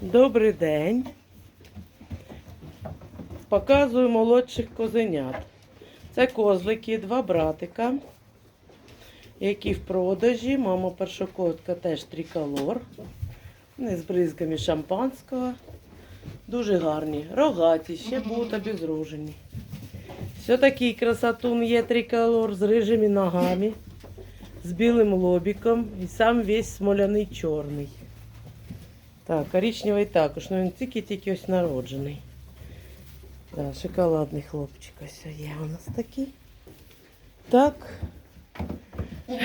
Добрий день. Показую молодших козенят. Це козлики, два братика, які в продажі. Мама першокотка теж триколор. Вони з бризками шампанського. Дуже гарні. Рогаті, ще будуть обезружені. Все такий красотун є триколор з рижими ногами, з білим лобіком і сам весь смоляний чорний. Так, коричневий також, ну він тільки-тільки ось народжений. Да, шоколадний хлопчик ось є у нас такий. Так.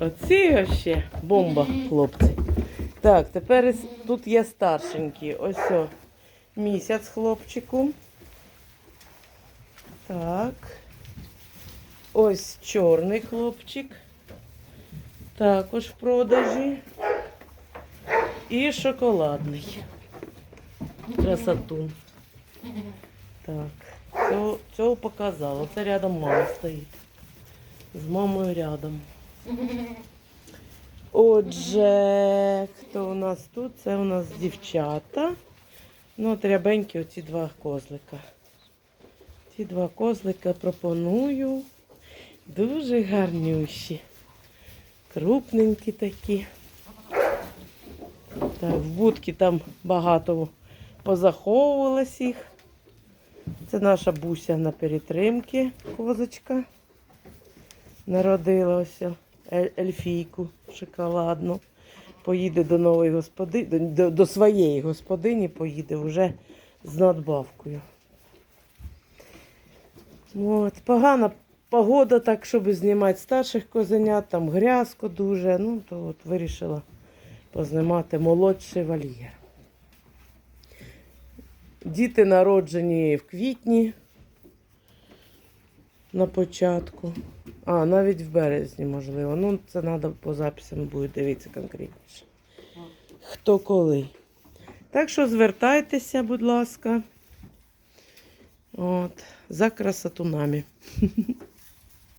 Оці ще бомба, хлопці. Так, тепер тут є старшенькі. Ось о, місяць хлопчику. Так. Ось чорний хлопчик. Також в продажі. І шоколадний. Красотун. Так. Цього, цього показала. Це рядом мама стоїть. З мамою рядом. Отже, хто у нас тут? Це у нас дівчата. Ну, от рябенькі оці два козлика. Ці два козлика пропоную. Дуже гарнющі. Крупненькі такі. Так, в будки там багато позаховувалось їх. Це наша буся на перетримки, козочка. Народила ось ель- ельфійку шоколадну. Поїде до нової господи... до, до, до своєї господині, поїде вже з надбавкою. От, погана погода, так, щоб знімати старших козенят, там грязко дуже. Ну, то от вирішила познімати молодший вольєр. Діти народжені в квітні на початку. А, навіть в березні, можливо. Ну, це треба по записам буде дивитися конкретніше. Хто коли. Так що звертайтеся, будь ласка. От, за красотунами.